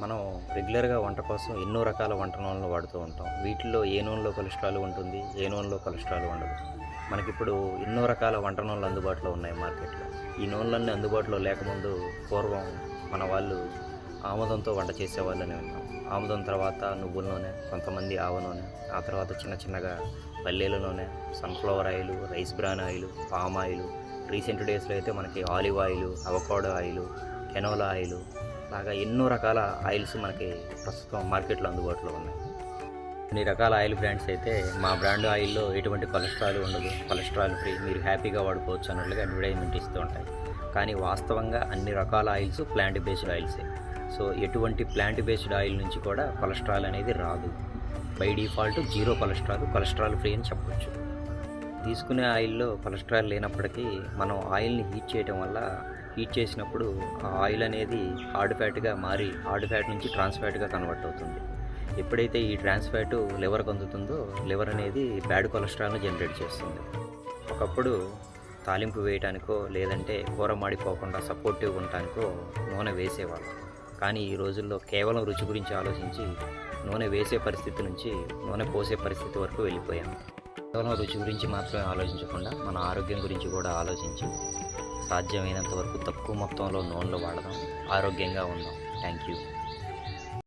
మనం రెగ్యులర్గా వంట కోసం ఎన్నో రకాల వంట నూనెలు వాడుతూ ఉంటాం. వీటిల్లో ఏ నూనెలో కొలెస్ట్రాల్ ఉంటుంది ఏ నూనెలో కొలెస్ట్రాల్ ఉండదు. మనకిప్పుడు ఎన్నో రకాల వంట నూనెలు అందుబాటులో ఉన్నాయి మార్కెట్లో. ఈ నూనెలన్నీ అందుబాటులో లేకముందు పూర్వం మన వాళ్ళు ఆముదంతో వంట చేసేవాళ్ళని విన్నాం. ఆముదం తర్వాత నువ్వుల నూనె కొంతమంది ఆవ నూనె ఆ తర్వాత చిన్న చిన్నగా పల్లీల నూనె sunflower oil rice bran oil palm oil. Recent డేస్లో అయితే మనకి olive oil avocado oil canola oil లాగా ఎన్నో రకాల ఆయిల్స్ మనకి ప్రస్తుతం మార్కెట్లో అందుబాటులో ఉన్నాయి. కొన్ని రకాల ఆయిల్ బ్రాండ్స్ అయితే మా బ్రాండ్ ఆయిల్లో ఎటువంటి కొలెస్ట్రాల్ ఉండదు. కొలెస్ట్రాల్ ఫ్రీ మీరు హ్యాపీగా వాడుకోవచ్చు అన్నట్లుగా అడ్వర్టైజ్మెంట్ ఇస్తూ ఉంటాయి. కానీ వాస్తవంగా అన్ని రకాల ఆయిల్స్ ప్లాంట్ బేస్డ్ ఆయిల్సే సో ఎటువంటి ప్లాంట్ బేస్డ్ ఆయిల్ నుంచి కూడా కొలెస్ట్రాల్ అనేది రాదు. By default zero cholesterol cholesterol free అని చెప్పొచ్చు. తీసుకునే ఆయిల్లో కొలెస్ట్రాల్ లేనప్పటికీ మనం ఆయిల్ని హీట్ చేయడం వల్ల హీట్ చేసినప్పుడు ఆ ఆయిల్ అనేది హార్డ్ ఫ్యాట్గా మారి హార్డ్ ఫ్యాట్ నుంచి ట్రాన్స్ ఫ్యాట్గా కన్వర్ట్ అవుతుంది. ఎప్పుడైతే ఈ ట్రాన్స్ ఫ్యాట్ లివర్కి అందుతుందో లివర్ అనేది బ్యాడ్ కొలెస్ట్రాల్ని జనరేట్ చేస్తుంది. ఒకప్పుడు తాలింపు వేయటానికో లేదంటే కూర మాడిపోకుండా సపోర్టివ్గా ఉండటానికో నూనె వేసేవాళ్ళు. కానీ ఈ రోజుల్లో కేవలం రుచి గురించి ఆలోచించి నూనె వేసే పరిస్థితి నుంచి నూనె పోసే పరిస్థితి వరకు వెళ్ళిపోయాం. కేవలం రుచి గురించి మాత్రమే ఆలోచించకుండా మన ఆరోగ్యం గురించి కూడా ఆలోచించి సాధ్యమైనంత వరకు తక్కువ మొత్తంలో నూనెలు వాడదాం. ఆరోగ్యంగా ఉందాం. Thank you